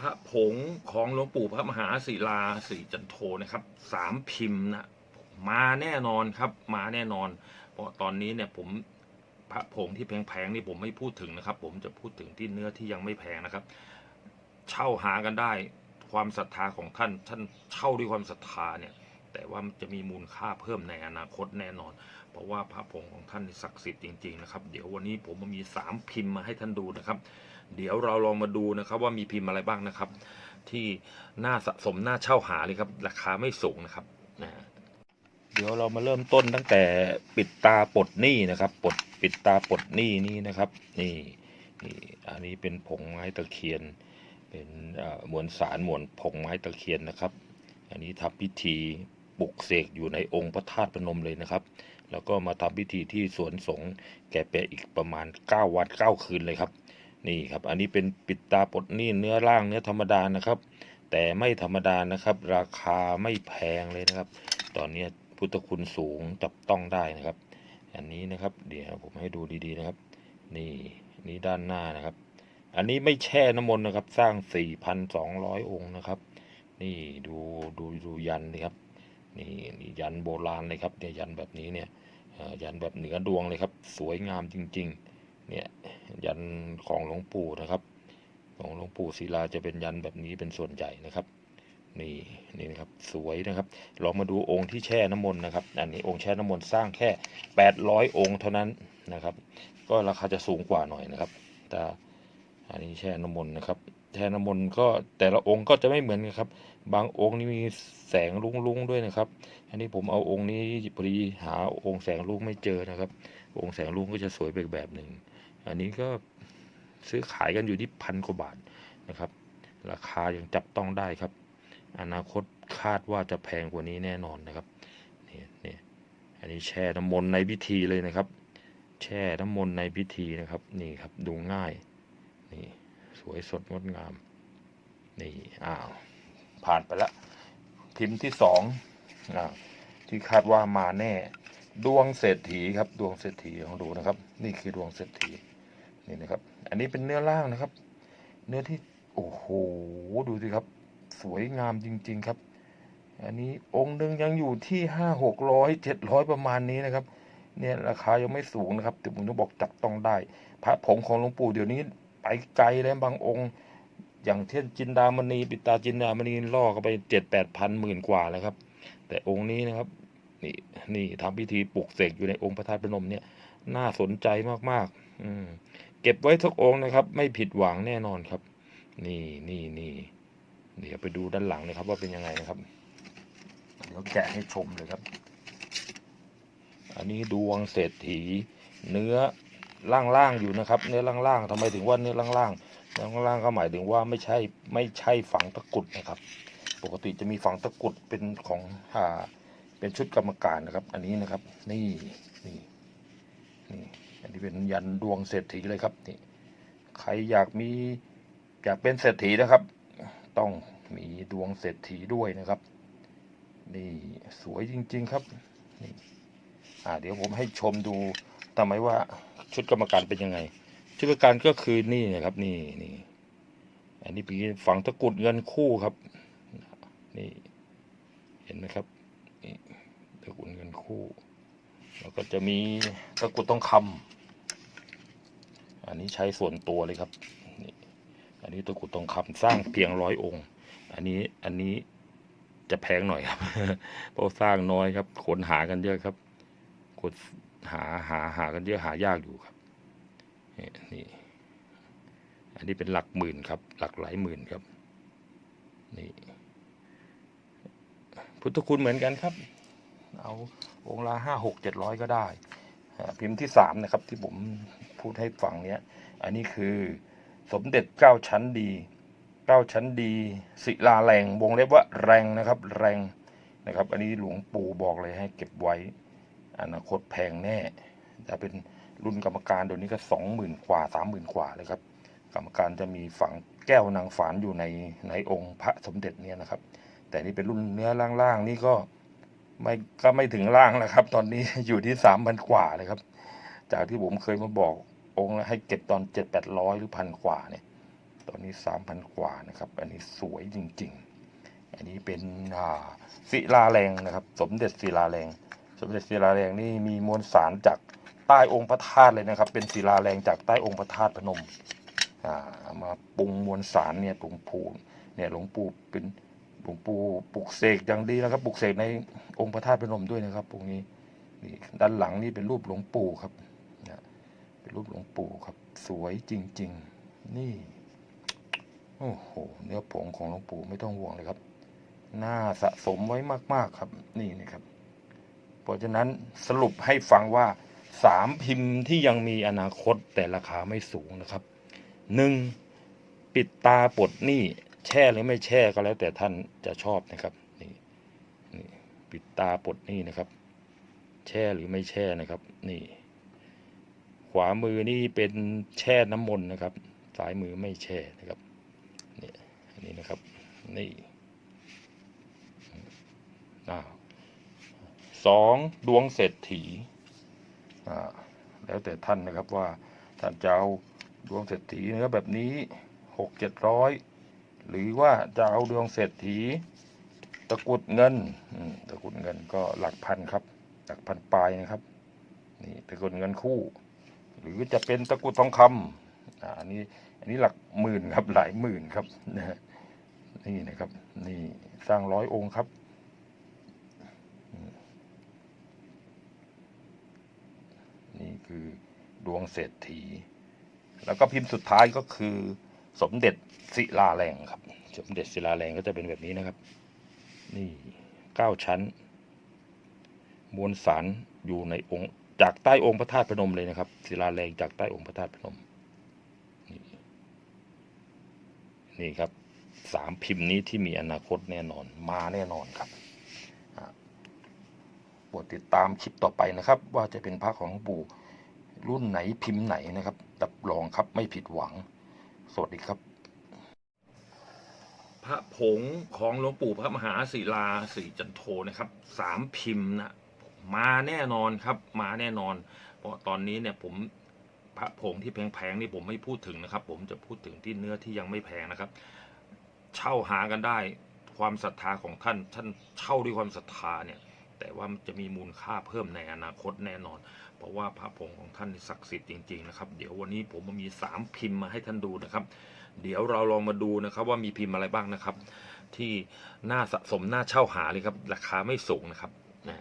พระผงของหลวงปู่พระมหาศิลาสีจันโทนะครับสามพิมพ์นะมาแน่นอนครับมาแน่นอน เพราะตอนนี้เนี่ยผมพระผงที่แพงๆนี่ผมไม่พูดถึงนะครับ ผมจะพูดถึงที่เนื้อที่ยังไม่แพงนะครับ เช่าหากันได้ความศรัทธาของท่านท่านเช่าด้วยความศรัทธาเนี่ย แต่ว่าจะมีมูลค่าเพิ่มในอนาคตแน่นอน เพราะว่าพระผงของท่านศักดิ์สิทธิ์จริง ๆ นะครับ เดี๋ยววันนี้ผมมีสามพิมพ์มาให้ท่านดูนะครับ เดี๋ยวเราลองมาดูนะครับว่ามีพิมพ์อะไรบ้างนะครับ ที่น่าสะสมน่าเช่าหาเลยครับ ราคาไม่สูงนะครับนะเดี๋ยวเรามาเริ่มต้นตั้งแต่ปิดตาปลดหนี้นะครับปลดปิดตาปลดหนี้นี่นะครับนี่นี่อันนี้เป็นผงไม้ตะเคียน เป็นเอ่อมวลสารมวลผงไม้ตะเคียนนะครับ อันนี้ทำพิธีปลุกเสกอยู่ในองค์พระธาตุพนมเลยนะครับ แล้วก็มาทำพิธีที่สวนสงฆ์แก่เปะอีกประมาณ 9 วัน 9 คืนเลยครับ นี่ครับอันนี้เป็นปิดตาปลดหนี้เนื้อร่างเนื้อธรรมดานะครับ แต่ไม่ธรรมดานะครับ ราคาไม่แพงเลยนะครับ ตอนนี้พุทธคุณสูงจับต้องได้นะครับ อันนี้นะครับเดี๋ยวผมให้ดูดีๆนะครับ นี่นี่ด้านหน้านะครับ อันนี้ไม่แช่น้ำมนต์นะครับ สร้าง 4,200 องค์นะครับ นี่ดูดูดูยันเลยครับนี่นี่ยันโบราณเลยครับเนี่ยยันแบบนี้เนี่ยอ่อยันแบบเหนือดวงเลยครับ สวยงามจริง ๆ เนี่ยยันของหลวงปู่นะครับ ของหลวงปู่ศิลาจะเป็นยันแบบนี้เป็นส่วนใหญ่นะครับนี่นี่นะครับสวยนะครับลองมาดูองค์ที่แช่น้ำมนต์นะครับอันนี้องค์แช่น้ำมนต์สร้างแค่ 800 องค์เท่านั้นนะครับ ก็ราคาจะสูงกว่าหน่อยนะครับ แต่อันนี้แช่น้ำมนต์นะครับแช่น้ำมนต์ก็แต่ละองค์ก็จะไม่เหมือนกันครับ บางองค์นี่มีแสงลุ้งๆด้วยนะครับ อันนี้ผมเอาองค์นี้พอดีหาองค์แสงลุ้งไม่เจอนะครับ องค์แสงลุ้งก็จะสวยไปอีกแบบหนึ่ง อันนี้ก็ซื้อขายกันอยู่ที่พันกว่าบาทนะครับ ราคายังจับต้องได้ครับ อนาคตคาดว่าจะแพงกว่านี้แน่นอนนะครับนี่นี่อันนี้แช่น้ำมนต์ในพิธีเลยนะครับ แช่น้ำมนต์ในพิธีนะครับนี่ครับดูง่ายนี่สวยสดงดงามนี่อ้าวผ่านไปละพิมพ์ที่สองอ่าที่คาดว่ามาแน่ ดวงเศรษฐีครับ ดวงเศรษฐีลองดูนะครับ นี่คือดวงเศรษฐี นี่นะครับ อันนี้เป็นเนื้อล่างนะครับ เนื้อที่โอ้โหดูสิครับ สวยงามจริง ๆครับ อันนี้องค์หนึ่งยังอยู่ที่ห้าหกร้อยเจ็ดร้อยประมาณนี้นะครับ เนี่ยราคายังไม่สูงนะครับแต่ผมต้องบอกจับต้องได้ พระผงของหลวงปู่เดี๋ยวนี้ไปไกลแล้วบางองค์ อย่างเช่นจินดามณีปิตาจินดามณีล่อเข้าไปเจ็ดแปดพันหมื่นกว่าแล้วครับ แต่องค์นี้นะครับนี่นี่ทำพิธีปลุกเสกอยู่ในองค์พระธาตุพนมเนี่ย น่าสนใจมากๆ อืม เก็บไว้ทุกองค์นะครับ ไม่ผิดหวังแน่นอนครับ นี่นี่นี่เดี๋ยวไปดูด้านหลังนะครับ ว่าเป็นยังไงนะครับ เดี๋ยวแกะให้ชมเลยครับ อันนี้ดวงเศรษฐี เนื้อล่างๆอยู่นะครับ เนื้อล่างๆทำไมถึงว่าเนื้อล่างๆเนื้อล่างๆก็หมายถึงว่าไม่ใช่ไม่ใช่ฝังตะกุดนะครับ ปกติจะมีฝังตะกุดเป็นของอ่าเป็นชุดกรรมการนะครับ อันนี้นะครับ นี่นี่นี่ อันนี้เป็นยันดวงเศรษฐีเลยครับนี่ใครอยากมีอยากเป็นเศรษฐีนะครับ ต้องมีดวงเศรษฐีด้วยนะครับ นี่สวยจริง ๆ ครับนี่อ่าเดี๋ยวผมให้ชมดูทำไมว่าชุดกรรมการเป็นยังไง ชุดกรรมการก็คือนี่นะครับ นี่นี่อันนี้ป็นฝังตะกุดเงินคู่ครับ นี่เห็นไหมครับนี่ตะกุดเงินคู่ แล้วก็จะมีตะกรุดทองคำอันนี้ใช้ส่วนตัวเลยครับนี่อันนี้ตะกรุดทองคำสร้างเพียงร้อยองค์ อันนี้อันนี้จะแพงหน่อยครับเพราะสร้างน้อยครับขนหากันเยอะครับขนหาหาหากันเยอะหายากอยู่ครับนี่นี่อันนี้เป็นหลักหมื่นครับ หลักหลายหมื่นครับนี่พุทธคุณเหมือนกันครับ เอา องค์ละห้าหกเจ็ดร้อยก็ได้พิมพ์ที่สามนะครับที่ผมพูดให้ฟังเนี้ยอันนี้คือสมเด็จเก้าชั้นดีเก้าชั้นดี ศิลาแรงวงเล็บว่าแรงนะครับ แรงนะครับ อันนี้หลวงปู่บอกเลยให้เก็บไว้ อนาคตแพงแน่จะเป็นรุ่นกรรมการเดี๋ยวนี้ก็สองหมื่นกว่าสามหมื่นกว่าเลยครับ กรรมการจะมีฝังแก้วนางฝานอยู่ในในองค์พระสมเด็จเนี่ยนะครับ แต่นี่เป็นรุ่นเนื้อล่างๆนี่ก็ ไม่ก็ไม่ถึงล่างนะครับ ตอนนี้อยู่ที่สามพันกว่าเลยครับ จากที่ผมเคยมาบอกองค์ให้เก็บตอนเจ็ดแปดร้อยหรือพันกว่าเนี่ย ตอนนี้สามพันกว่านะครับ อันนี้สวยจริง ๆ อันนี้เป็นอ่าศิลาแรงนะครับ สมเด็จศิลาแรง สมเด็จศิลาแรงนี่มีมวลสารจากใต้องค์พระธาตุเลยนะครับ เป็นศิลาแรงจากใต้องค์พระธาตุพนมอ่ามาปรุงมวลสารเนี่ยหลวงปู่เนี่ยหลวงปู่เป็น หลวงปู่ปลุกเสกอย่างดีนะครับปลุกเสกในองค์พระธาตุพนมด้วยนะครับตรงนี้นี่ด้านหลังนี่เป็นรูปหลวงปู่ครับนี่ยเป็นรูปหลวงปู่ครับ สวยจริง ๆ นี่โอ้โหเนื้อผงของหลวงปู่ไม่ต้องห่วงเลยครับน่าสะสมไว้มาก ๆครับนี่นะครับ เพราะฉะนั้นสรุปให้ฟังว่าสามพิมพ์ที่ยังมีอนาคตแต่ราคาไม่สูงนะครับหนึ่งปิดตาปลดหนี้ แช่หรือไม่แช่ก็แล้วแต่ท่านจะชอบนะครับนี่นี่ปิดตาปลดหนี้นะครับ แช่หรือไม่แช่นะครับ นี่ ขวามือนี่เป็นแช่น้ำมนต์นะครับซ้ายมือไม่แช่นะครับนี่อันนี้นะครับนี่อ้าวสองดวงเศรษฐีอ่าแล้วแต่ท่านนะครับว่าท่านจะเอาดวงเศรษฐีเนื้อแบบนี้หกเจ็ดร้อย หรือว่าจะเอาดวงเศรษฐี ตะกรุดเงินตะกรุดเงินก็หลักพันครับ หลักพันปลายนะครับนี่ตะกรุดเงินคู่ หรือจะเป็นตะกรุดทองคำอ่าอันนี้อันนี้หลักหมื่นครับหลายหมื่นครับนะนี่นะครับนี่สร้างร้อยองค์ครับนี่คือดวงเศรษฐี แล้วก็พิมพ์สุดท้ายก็คือ สมเด็จศิลาแรงครับ สมเด็จศิลาแรงก็จะเป็นแบบนี้นะครับ นี่เก้าชั้น มวลสารอยู่ในองค์จากใต้องค์พระธาตุพนมเลยนะครับ ศิลาแรงจากใต้องค์พระธาตุพนม นี่นี่ครับสามพิมพ์นี้ที่มีอนาคตแน่นอนมาแน่นอนครับโปรดติดตามคลิปต่อไปนะครับ ว่าจะเป็นพระของหลวงปู่รุ่นไหนพิมพ์ไหนนะครับรับรองครับไม่ผิดหวัง สวัสดีครับ พระผงของหลวงปู่พระมหาศิลาสีจันโทนะครับสามพิมพ์นะมาแน่นอนครับ มาแน่นอน เพราะตอนนี้เนี่ยผมพระผงที่แพงๆนี่ผมไม่พูดถึงนะครับ ผมจะพูดถึงที่เนื้อที่ยังไม่แพงนะครับ เช่าหากันได้ความศรัทธาของท่านท่านเช่าด้วยความศรัทธาเนี่ย แต่ว่าจะมีมูลค่าเพิ่มในอนาคตแน่นอน เพราะว่าพระผงของท่านศักดิ์สิทธิ์จริงๆนะครับ เดี๋ยววันนี้ผมมีสามพิมพ์มาให้ท่านดูนะครับ เดี๋ยวเราลองมาดูนะครับว่ามีพิมพ์อะไรบ้างนะครับ ที่น่าสะสมน่าเช่าหาเลยครับ ราคาไม่สูงนะครับนะ